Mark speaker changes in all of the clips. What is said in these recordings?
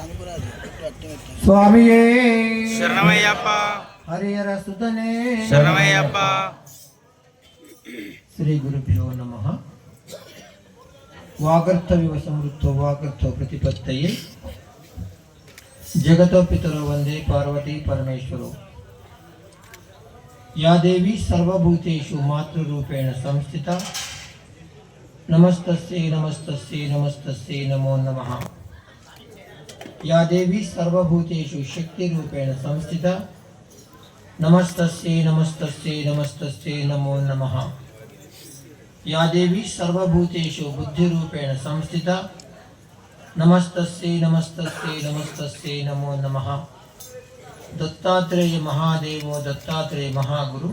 Speaker 1: स्वामी हरिहर सुतने श्री गुरुभ्यो नम वागर्थव समृद्ध वागर्थ प्रतिपत्त जगत पितरो वंदे पार्वती परमेश्वरो या देवी सर्वभूतेषु मातृरूपेण संस्थिता नमस्तस्य नमस्तस्य नमस्तस्य नमो नमः या देवी सर्वभूतेषु शक्तिरूपेण संस्थिता नमस्तस्यै नमस्तस्यै नमस्तस्यै नमो नमः या देवी सर्वभूतेषु बुद्धिरूपेण संस्थिता नमस्तस्यै नमस्तस्यै नमस्तस्यै नमो नमः दत्तात्रेय महादेवो दत्तात्रेय महागुरु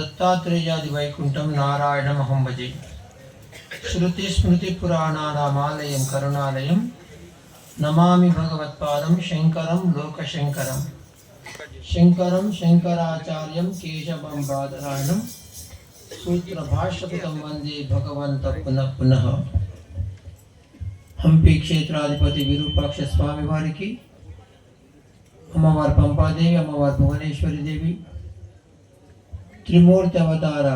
Speaker 1: दत्तात्रेयादिवैकुण्ठं नारायणमहं भजे श्रुतिस्मृतिपुराणानामालयं करुणालयं నమామి భగవత్పాదం శంకరం లోక శంకరం శంకరం శంకరాచార్యం కేశవం బాధరాయణం సూత్ర సూత్రభాష్యపుతం వందే భగవంత పునః పునః హంపి క్షేత్రాధిపతి విరూపాక్ష స్వామి వారికి అమ్మవారి పంపాదేవి అమ్మవారి భువనేశ్వరి దేవి త్రిమూర్తి అవతార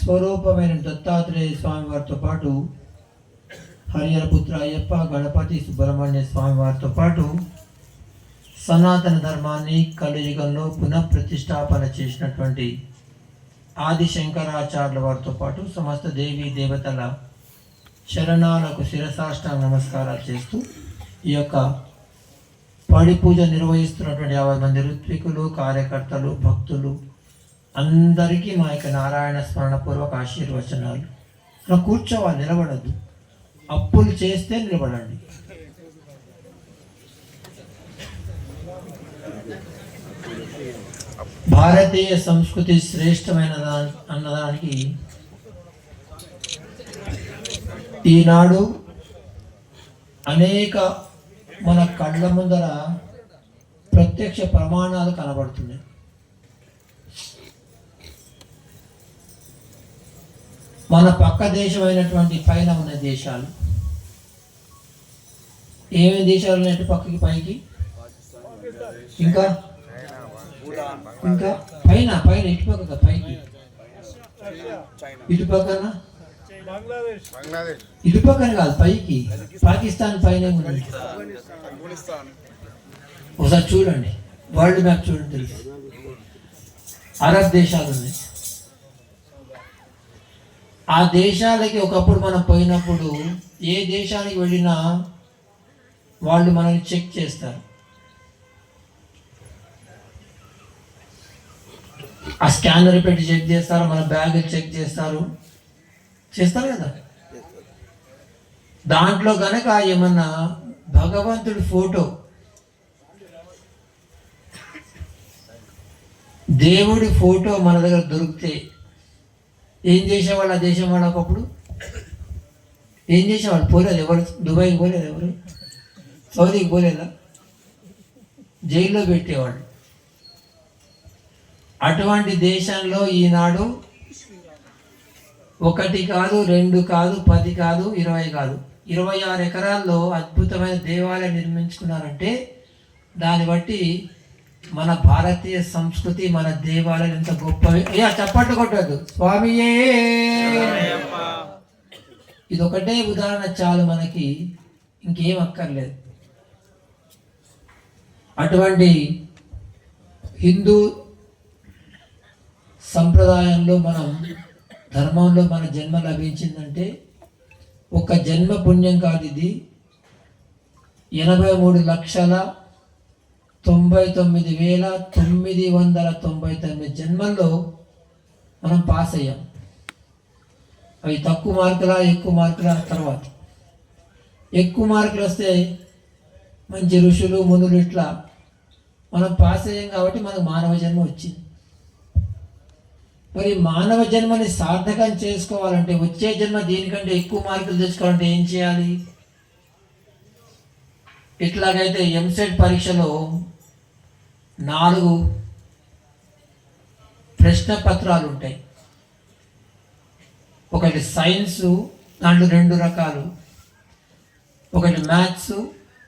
Speaker 1: స్వరూపమైన దత్తాత్రేయ స్వామివారితో పాటు హరిహరపుత్ర అయ్యప్ప గణపతి సుబ్రహ్మణ్య స్వామి వారితో పాటు సనాతన ధర్మాన్ని కలియుగంలో పునఃప్రతిష్టాపన చేసినటువంటి ఆది శంకరాచార్యుల వారితో పాటు సమస్త దేవి దేవతల శరణాలకు శిరసాష్ట నమస్కారాలు చేస్తూ ఈ యొక్క పాడి పూజ నిర్వహిస్తున్నటువంటి యాభై మంది ఋత్వికులు కార్యకర్తలు భక్తులు అందరికీ మా యొక్క నారాయణ స్మరణపూర్వక ఆశీర్వచనాలు అలా కూర్చోవాలి నిలబడద్దు అప్పులు చేస్తే నిలబడండి భారతీయ సంస్కృతి శ్రేష్టమైన అన్నదానికి ఈనాడు అనేక మన కళ్ళ ముందర ప్రత్యక్ష ప్రమాణాలు కనబడుతున్నాయి మన పక్క దేశమైనటువంటి పైన ఉన్న దేశాలు ఏమేమి దేశాలు ఉన్నాయంటే పక్కకి పైకి ఇంకా ఇంకా పైన పైన ఇటు పక్క పైకి ఇటు పక్కన ఇటు పక్కన కాదు పైకి పాకిస్తాన్ పైన ఒకసారి చూడండి వరల్డ్ మ్యాప్ చూడండి తెలుసు అరబ్ దేశాలు ఉన్నాయి ఆ దేశాలకి ఒకప్పుడు మనం పోయినప్పుడు ఏ దేశానికి వెళ్ళినా వాళ్ళు మనల్ని చెక్ చేస్తారు ఆ స్కానర్ పెట్టి చెక్ చేస్తారు మన బ్యాగ్ చెక్ చేస్తారు చేస్తారు కదా దాంట్లో కనుక ఏమన్నా భగవంతుడి ఫోటో దేవుడి ఫోటో మన దగ్గర దొరికితే ఏం చేసేవాళ్ళు ఆ దేశం వాళ్ళు ఒకప్పుడు ఏం చేసేవాళ్ళు పోలేదు ఎవరు దుబాయ్కి పోలేదు ఎవరు సౌదీకి పోలేదా జైల్లో పెట్టేవాళ్ళు అటువంటి దేశంలో ఈనాడు ఒకటి కాదు రెండు కాదు పది కాదు ఇరవై కాదు ఇరవై ఆరు ఎకరాల్లో అద్భుతమైన దేవాలయం నిర్మించుకున్నారంటే దాన్ని బట్టి మన భారతీయ సంస్కృతి మన దేవాలయం ఎంత గొప్పవి అయ్యా చప్పట్లు కొట్టద్దు స్వామియే ఇది ఒకటే ఉదాహరణ చాలు మనకి ఇంకేం అక్కర్లేదు అటువంటి హిందూ సంప్రదాయంలో మనం ధర్మంలో మన జన్మ లభించిందంటే ఒక జన్మ పుణ్యం కాదు ఇది ఎనభై మూడు లక్షల తొంభై తొమ్మిది వేల తొమ్మిది వందల తొంభై తొమ్మిది జన్మల్లో మనం పాస్ అయ్యాం అవి తక్కువ మార్కులా ఎక్కువ మార్కులా తర్వాత ఎక్కువ మార్కులు వస్తే మంచి ఋషులు మునులు ఇట్లా మనం పాస్ అయ్యాం కాబట్టి మనకు మానవ జన్మ వచ్చింది మరి మానవ జన్మని సార్థకం చేసుకోవాలంటే వచ్చే జన్మ దేనికంటే ఎక్కువ మార్కులు తెచ్చుకోవాలంటే ఏం చేయాలి ఇట్లాగైతే ఎంసెట్ పరీక్షలో నాలుగు ప్రశ్న పత్రాలు ఉంటాయి ఒకటి సైన్స్ దాంట్లో రెండు రకాలు ఒకటి మ్యాథ్స్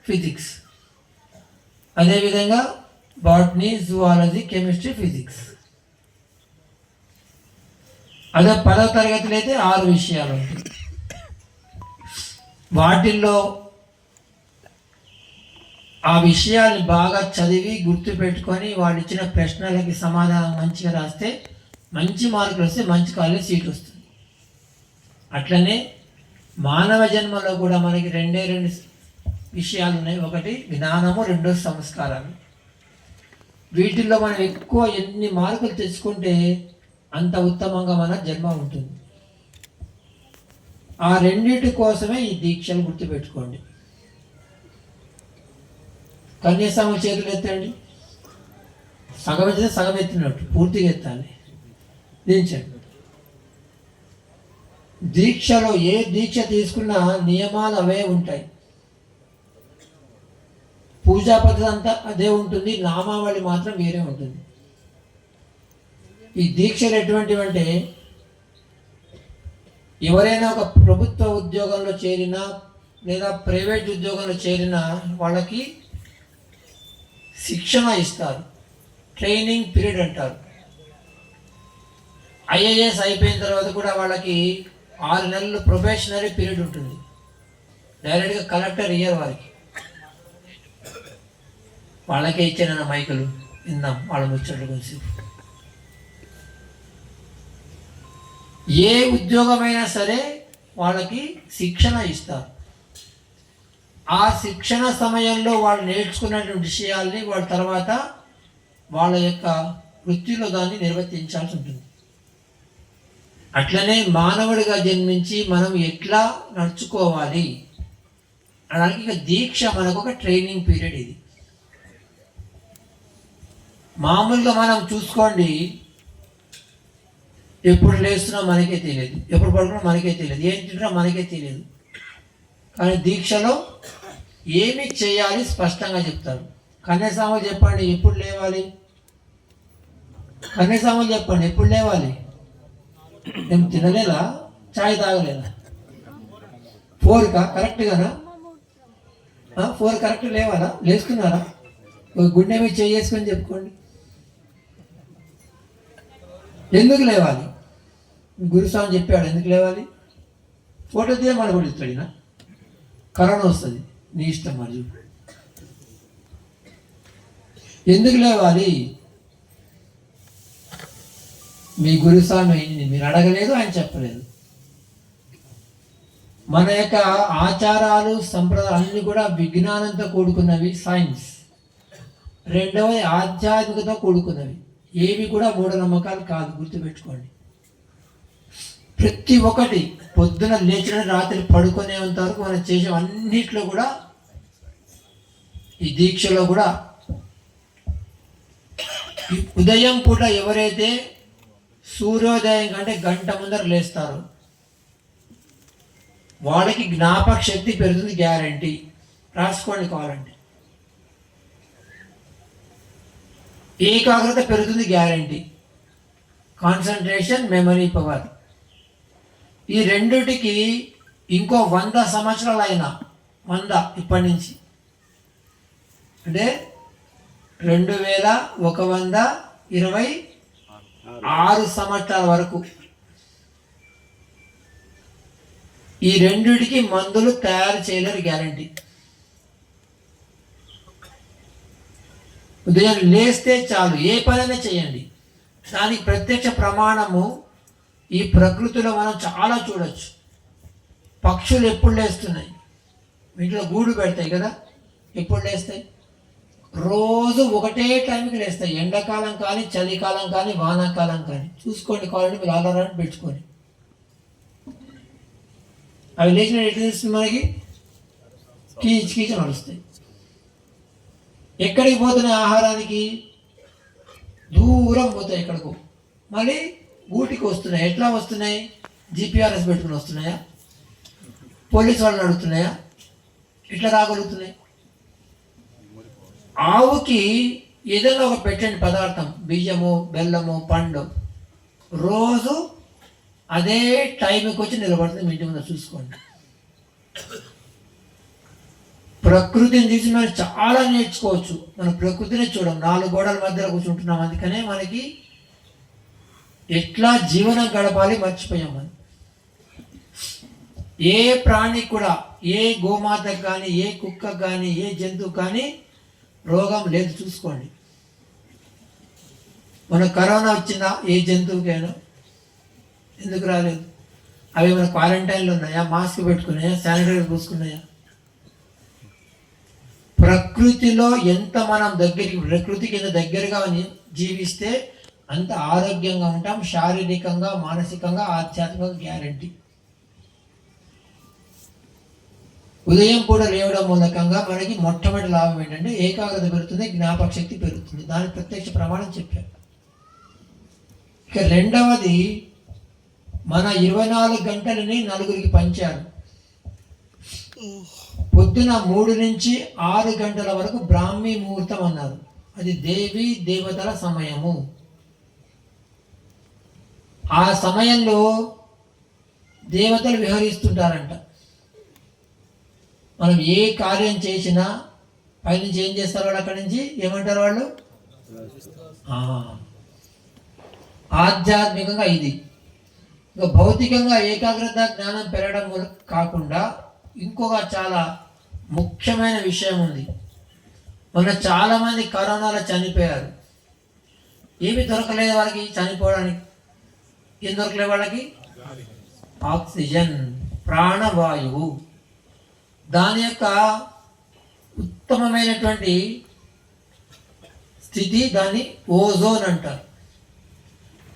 Speaker 1: ఫిజిక్స్ అదేవిధంగా బాటనీ జువాలజీ కెమిస్ట్రీ ఫిజిక్స్ అదే పదవ తరగతిలో అయితే ఆరు విషయాలు ఉంటాయి వాటిల్లో ఆ విషయాలు బాగా చదివి గుర్తు పెట్టుకొని వాళ్ళు ఇచ్చిన ప్రశ్నలకి సమాధానం మంచిగా రాస్తే మంచి మార్కులు వస్తే మంచి కాలేజ్ సీట్ వస్తుంది అట్లనే మానవ జన్మలో కూడా మనకి రెండే రెండు విషయాలు ఉన్నాయి ఒకటి జ్ఞానము రెండో సంస్కారాలు వీటిల్లో మనం ఎక్కువ ఎన్ని మార్కులు తెచ్చుకుంటే అంత ఉత్తమంగా మన జన్మ ఉంటుంది ఆ రెండింటి కోసమే ఈ దీక్షను గుర్తుపెట్టుకోండి కన్యాస్వామి చేతులు ఎత్తండి సగం ఎత్తితే సగం ఎత్తినట్టు పూర్తిగా ఎత్తాలి దించండి దీక్షలో ఏ దీక్ష తీసుకున్నా నియమాలు అవే ఉంటాయి పూజా పద్ధతి అంతా అదే ఉంటుంది నామావళి మాత్రం వేరే ఉంటుంది ఈ దీక్షలు ఎటువంటివంటే ఎవరైనా ఒక ప్రభుత్వ ఉద్యోగంలో చేరినా లేదా ప్రైవేట్ ఉద్యోగంలో చేరినా వాళ్ళకి శిక్షణ ఇస్తారు ట్రైనింగ్ పీరియడ్ అంటారు ఐఏఎస్ అయిపోయిన తర్వాత కూడా వాళ్ళకి ఆరు నెలలు ప్రొఫెషనరీ పీరియడ్ ఉంటుంది డైరెక్ట్గా కలెక్టర్ ఇయర్ వారికి వాళ్ళకే ఇచ్చానన్న మైకులు విందాం వాళ్ళ ముచ్చట్లు కలిసి ఏ ఉద్యోగమైనా సరే వాళ్ళకి శిక్షణ ఇస్తారు ఆ శిక్షణ సమయంలో వాళ్ళు నేర్చుకున్నటువంటి విషయాల్ని వాళ్ళ తర్వాత వాళ్ళ యొక్క వృత్తిలో దాన్ని నిర్వర్తించాల్సి ఉంటుంది అట్లనే మానవుడిగా జన్మించి మనం ఎట్లా నడుచుకోవాలి అనడానికి ఇక దీక్ష మనకు ఒక ట్రైనింగ్ పీరియడ్ ఇది మామూలుగా మనం చూసుకోండి ఎప్పుడు లేస్తున్నా మనకే తెలియదు ఎప్పుడు పడుకున్నా మనకే తెలియదు ఏం తింటున్నా మనకే తెలియదు కానీ దీక్షలో ఏమి చేయాలి స్పష్టంగా చెప్తారు కన్యాసాము చెప్పండి ఎప్పుడు లేవాలి కన్యాసాము చెప్పండి ఎప్పుడు లేవాలి మేము తినలేదా చాయ్ తాగలేదా ఫోర్కా కదా ఫోర్ కరెక్ట్ లేవాలా లేసుకున్నారా గుండె మీద చేసుకొని చెప్పుకోండి ఎందుకు లేవాలి గురుస్వామి చెప్పాడు ఎందుకు లేవాలి ఫోటో తీయ మన కూడా ఇస్తాడు కరోనా వస్తుంది నీ ఇష్టం మరి ఎందుకు లేవాలి మీ గురుస్వామి మీరు అడగలేదు ఆయన చెప్పలేదు మన యొక్క ఆచారాలు సంప్రదాయాలన్నీ కూడా విజ్ఞానంతో కూడుకున్నవి సైన్స్ రెండవది ఆధ్యాత్మికతో కూడుకున్నవి ఏవి కూడా మూఢనమ్మకాలు కాదు గుర్తుపెట్టుకోండి ప్రతి ఒక్కటి పొద్దున లేచిన రాత్రి పడుకునేంత వరకు మనం చేసే అన్నిట్లో కూడా ఈ దీక్షలో కూడా ఉదయం పూట ఎవరైతే సూర్యోదయం కంటే గంట ముందర లేస్తారు వాళ్ళకి జ్ఞాపక శక్తి పెరుగుతుంది గ్యారంటీ రాసుకోండి కావాలంటే ఏకాగ్రత పెరుగుతుంది గ్యారంటీ కాన్సన్ట్రేషన్ మెమరీ పవర్ ఈ రెండిటికి ఇంకో వంద సంవత్సరాలైనా వంద ఇప్పటి నుంచి అంటే రెండు వేల ఒక వంద ఇరవై ఆరు సంవత్సరాల వరకు ఈ రెండిటికి మందులు తయారు చేయలేరు గ్యారంటీ లేస్తే చాలు ఏ పనైనా చేయండి దానికి ప్రత్యక్ష ప్రమాణము ఈ ప్రకృతిలో మనం చాలా చూడొచ్చు పక్షులు ఎప్పుడు లేస్తున్నాయి వీటిలో గూడు పెడతాయి కదా ఎప్పుడు లేస్తాయి రోజు ఒకటే టైంకి లేస్తాయి ఎండాకాలం కానీ చలికాలం కానీ వానాకాలం కానీ చూసుకోండి కావాలంటే మీరు ఆధారాన్ని పెట్టుకోండి అవి లేచిన ఎట్లా మనకి కీచ్ కీచ్ నడుస్తాయి ఎక్కడికి పోతున్నాయి ఆహారానికి దూరం పోతాయి ఎక్కడికో మళ్ళీ ఊటికి వస్తున్నాయి ఎట్లా వస్తున్నాయి జిపిఆర్ఎస్ పెట్టుకుని వస్తున్నాయా పోలీసు వాళ్ళని అడుగుతున్నాయా ఇట్లా రాగలుగుతున్నాయి ఆవుకి ఏదైనా ఒక పెట్టండి పదార్థం బియ్యము బెల్లము పండు రోజు అదే టైంకి వచ్చి నిలబడుతుంది మీ ఇంటి ముందు చూసుకోండి ప్రకృతిని చూసి మనం చాలా నేర్చుకోవచ్చు మనం ప్రకృతిని చూడం నాలుగు గోడల మధ్యలో కూర్చుంటున్నాం అందుకనే మనకి ఎట్లా జీవనం గడపాలి మర్చిపోయాం మనం ఏ ప్రాణి కూడా ఏ గోమాత కానీ ఏ కుక్క కానీ ఏ జంతువు కానీ రోగం లేదు చూసుకోండి మన కరోనా వచ్చినా ఏ జంతువుకైనా ఎందుకు రాలేదు అవి మన క్వారంటైన్లో ఉన్నాయా మాస్క్ పెట్టుకున్నాయా శానిటైజర్ పూసుకున్నాయా ప్రకృతిలో ఎంత మనం దగ్గరికి ప్రకృతి కింద దగ్గరగా జీవిస్తే అంత ఆరోగ్యంగా ఉంటాం శారీరకంగా మానసికంగా ఆధ్యాత్మిక గ్యారంటీ ఉదయం కూడా లేవడం మూలకంగా మనకి మొట్టమొదటి లాభం ఏంటంటే ఏకాగ్రత పెరుగుతుంది జ్ఞాపక శక్తి పెరుగుతుంది దాని ప్రత్యక్ష ప్రమాణం చెప్పారు ఇక రెండవది మన ఇరవై నాలుగు గంటలని నలుగురికి పంచారు పొద్దున మూడు నుంచి ఆరు గంటల వరకు బ్రాహ్మీ ముహూర్తం అన్నారు అది దేవి దేవతల సమయము ఆ సమయంలో దేవతలు విహరిస్తుంటారంట మనం ఏ కార్యం చేసినా పైనుంచి ఏం చేస్తారు వాళ్ళు అక్కడి నుంచి ఏమంటారు వాళ్ళు ఆధ్యాత్మికంగా ఇది భౌతికంగా ఏకాగ్రత జ్ఞానం పెరగడం కాకుండా ఇంకొక చాలా ముఖ్యమైన విషయం ఉంది మొన్న చాలామంది కరోనాలో చనిపోయారు ఏమి దొరకలేదు వాళ్ళకి చనిపోవడానికి ఏం దొరకలేదు వాళ్ళకి ఆక్సిజన్ ప్రాణవాయువు దాని యొక్క ఉత్తమమైనటువంటి స్థితి దాన్ని ఓజోన్ అంటారు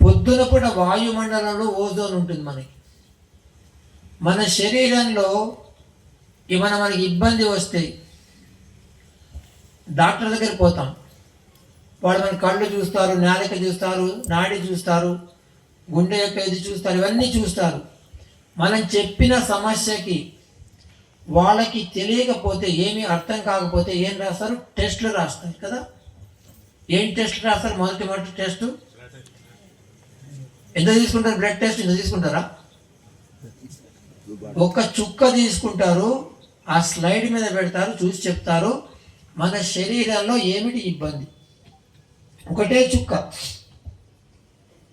Speaker 1: పొద్దున కూడా వాయుమండలంలో ఓజోన్ ఉంటుంది మనకి మన శరీరంలో ఏమైనా మనకి ఇబ్బంది వస్తే డాక్టర్ దగ్గర పోతాం వాళ్ళు మన కళ్ళు చూస్తారు నాలిక చూస్తారు నాడి చూస్తారు గుండె యొక్క ఇది చూస్తారు ఇవన్నీ చూస్తారు మనం చెప్పిన సమస్యకి వాళ్ళకి తెలియకపోతే ఏమీ అర్థం కాకపోతే ఏం రాస్తారు టెస్టులు రాస్తారు కదా ఏం టెస్ట్ రాస్తారు మొదటి మొదటి టెస్ట్ ఎంత తీసుకుంటారు బ్లడ్ టెస్ట్ ఎంత తీసుకుంటారా ఒక చుక్క తీసుకుంటారు ఆ స్లైడ్ మీద పెడతారు చూసి చెప్తారు మన శరీరంలో ఏమిటి ఇబ్బంది ఒకటే చుక్క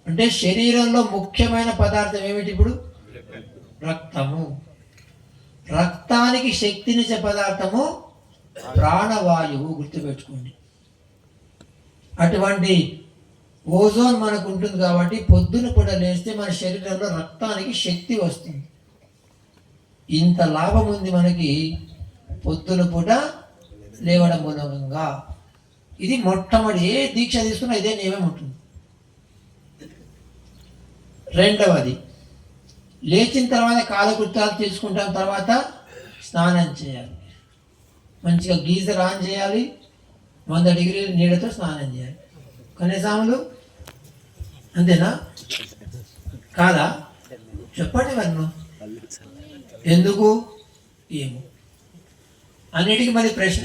Speaker 1: అంటే శరీరంలో ముఖ్యమైన పదార్థం ఏమిటి ఇప్పుడు రక్తము రక్తానికి శక్తినిచ్చే పదార్థము ప్రాణవాయువు గుర్తుపెట్టుకోండి అటువంటి ఓజోన్ మనకు ఉంటుంది కాబట్టి పొద్దున కూడా లేస్తే మన శరీరంలో రక్తానికి శక్తి వస్తుంది ఇంత లాభం ఉంది మనకి పొద్దున పూట లేవడం మూలంగా ఇది మొట్టమొదటి ఏ దీక్ష తీసుకున్నా ఇదే నియమం ఉంటుంది రెండవది లేచిన తర్వాత కాలకృత్యాలు తీసుకుంటాం తర్వాత స్నానం చేయాలి మంచిగా గీజర్ ఆన్ చేయాలి వంద డిగ్రీల నీడతో స్నానం చేయాలి కనీసాములు అంతేనా కాదా చెప్పండి వాళ్ళు ఎందుకు ఏమో అన్నిటికీ మరి ప్రశ్న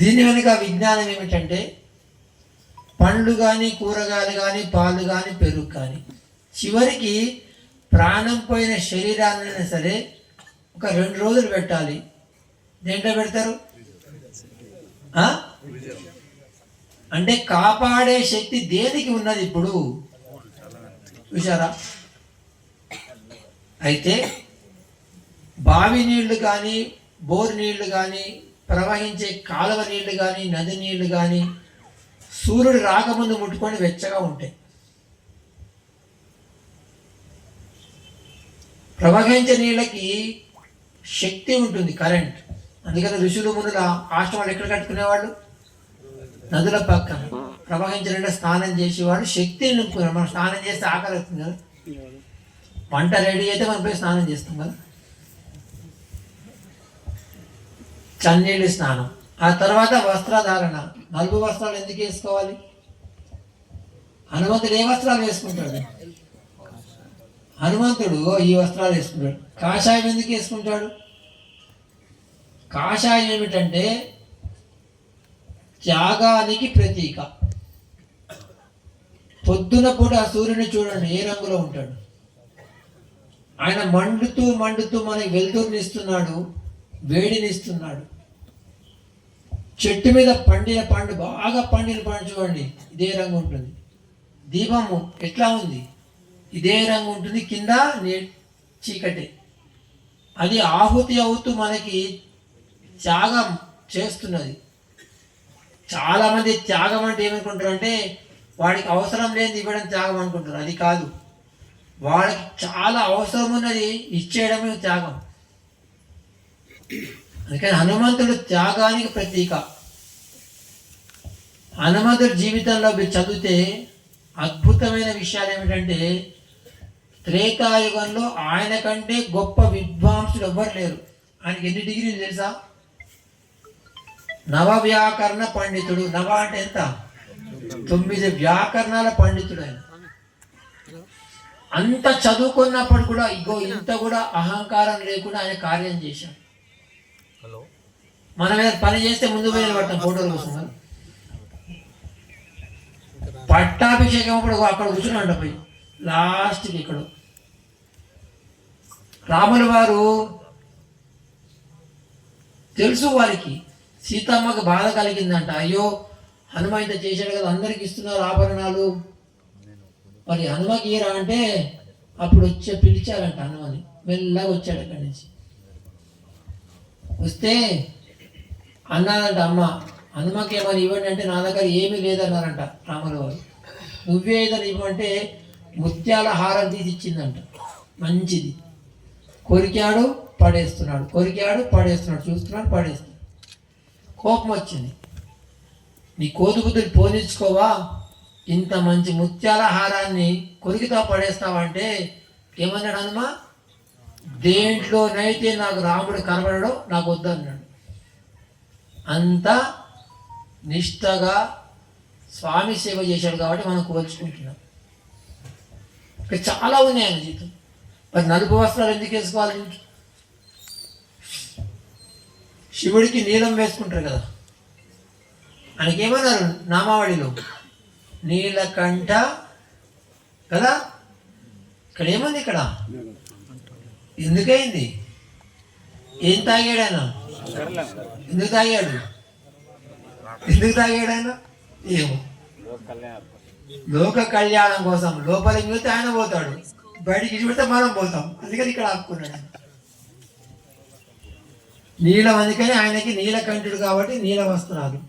Speaker 1: దీని వెనుక విజ్ఞానం ఏమిటంటే పండ్లు కానీ కూరగాయలు కానీ పాలు కానీ పెరుగు కానీ చివరికి ప్రాణం పోయిన శరీరాన్ని సరే ఒక రెండు రోజులు పెట్టాలి దేంట్లో పెడతారు అంటే కాపాడే శక్తి దేనికి ఉన్నది ఇప్పుడు చూసారా అయితే బావి నీళ్లు కానీ బోరు నీళ్లు కానీ ప్రవహించే కాలువ నీళ్లు కానీ నది నీళ్లు కానీ సూర్యుడు రాకముందు ముట్టుకొని వెచ్చగా ఉంటాయి ప్రవహించే నీళ్ళకి శక్తి ఉంటుంది కరెంట్ అందుకని ఋషులు మునుల ఆశ్రమాలు ఎక్కడ కట్టుకునేవాళ్ళు నదుల పక్కన ప్రవహించిన స్నానం చేసేవాడు శక్తిని నింపుకున్నారు మనం స్నానం చేస్తే ఆకలి వస్తుంది కదా వంట రెడీ అయితే మనం పోయి స్నానం చేస్తాం కదా చన్నీళ్ళు స్నానం ఆ తర్వాత వస్త్రధారణ నలుపు వస్త్రాలు ఎందుకు వేసుకోవాలి హనుమంతుడు ఏ వస్త్రాలు వేసుకుంటాడు హనుమంతుడు ఈ వస్త్రాలు వేసుకుంటాడు కాషాయం ఎందుకు వేసుకుంటాడు కాషాయం ఏమిటంటే త్యాగానికి ప్రతీక పొద్దున పూట సూర్యుని చూడండి ఏ రంగులో ఉంటాడు ఆయన మండుతూ మండుతూ మనకి వెలుతురునిస్తున్నాడు వేడినిస్తున్నాడు చెట్టు మీద పండిన పండు బాగా పండిన పండు చూడండి ఇదే రంగు ఉంటుంది దీపము ఎట్లా ఉంది ఇదే రంగు ఉంటుంది కింద చీకటి అది ఆహుతి అవుతూ మనకి త్యాగం చేస్తున్నది చాలామంది త్యాగం అంటే ఏమనుకుంటారు అంటే వాడికి అవసరం లేని ఇవ్వడం త్యాగం అనుకుంటారు అది కాదు వాళ్ళకి చాలా అవసరం ఉన్నది ఇచ్చేయడమే త్యాగం అందుకని హనుమంతుడు త్యాగానికి ప్రతీక హనుమంతుడు జీవితంలో మీరు చదివితే అద్భుతమైన విషయాలు ఏమిటంటే త్రేతాయుగంలో ఆయన కంటే గొప్ప విద్వాంసులు ఎవ్వరు లేరు ఆయనకి ఎన్ని డిగ్రీలు తెలుసా నవ వ్యాకరణ పండితుడు నవ అంటే ఎంత తొమ్మిది వ్యాకరణాల పండితుడు ఆయన అంత చదువుకున్నప్పుడు కూడా ఇగో ఇంత కూడా అహంకారం లేకుండా ఆయన కార్యం చేశాడు హలో మనం ఏదో పని చేస్తే ముందు పోయి నిలబడతాం ఫోటోలు కోసం పట్టాభిషేకం అప్పుడు అక్కడ కూర్చున్నాడు పోయి లాస్ట్కి ఇక్కడ రాముల వారు తెలుసు వారికి సీతమ్మకు బాధ కలిగిందంట అయ్యో హనుమంత చేశాడు కదా అందరికి ఇస్తున్నారు ఆభరణాలు మరి హనుమకి ఈరా అంటే అప్పుడు వచ్చే పిలిచారంట హనుమని మెల్లగా వచ్చాడు అక్కడి నుంచి వస్తే అన్నారంట అమ్మ హనుమకి ఏమని ఇవ్వండి అంటే నా దగ్గర ఏమీ లేదన్నారంట రాములు వారు నువ్వే ఇవ్వంటే ముత్యాల హారం తీసి ఇచ్చిందంట మంచిది కొరికాడు పడేస్తున్నాడు కొరికాడు పడేస్తున్నాడు చూస్తున్నాడు పడేస్తున్నాడు కోపం వచ్చింది నీ కోతుకుతులు పోనించుకోవా ఇంత మంచి ముత్యాల హారాన్ని కొరికితో పడేస్తావంటే ఏమన్నాడు హనుమ దేంట్లోనైతే నాకు రాముడు కనబడడం నాకు వద్దన్నాడు అంత నిష్టగా స్వామి సేవ చేశాడు కాబట్టి మనం కోల్చుకుంటున్నాం ఇక్కడ చాలా ఉన్నాయి ఆయన జీతం మరి నలుపు వస్త్రాలు ఎందుకు వేసుకోవాలి శివుడికి నీలం వేసుకుంటారు కదా ఆయనకేమన్నారు నామావళిలో నీలకంఠ కదా ఇక్కడ ఏముంది ఇక్కడ ఎందుకైంది ఏం తాగాడు ఆయన ఎందుకు తాగాడు ఎందుకు తాగాడు ఆయన ఏమో లోక కళ్యాణం కోసం లోపలికి వెళ్తే ఆయన పోతాడు బయటికి పెడితే మనం పోతాం అందుకని ఇక్కడ ఆపుకున్నాడు నీలం అందుకని ఆయనకి నీలకంఠుడు కాబట్టి నీల వస్తున్నాడు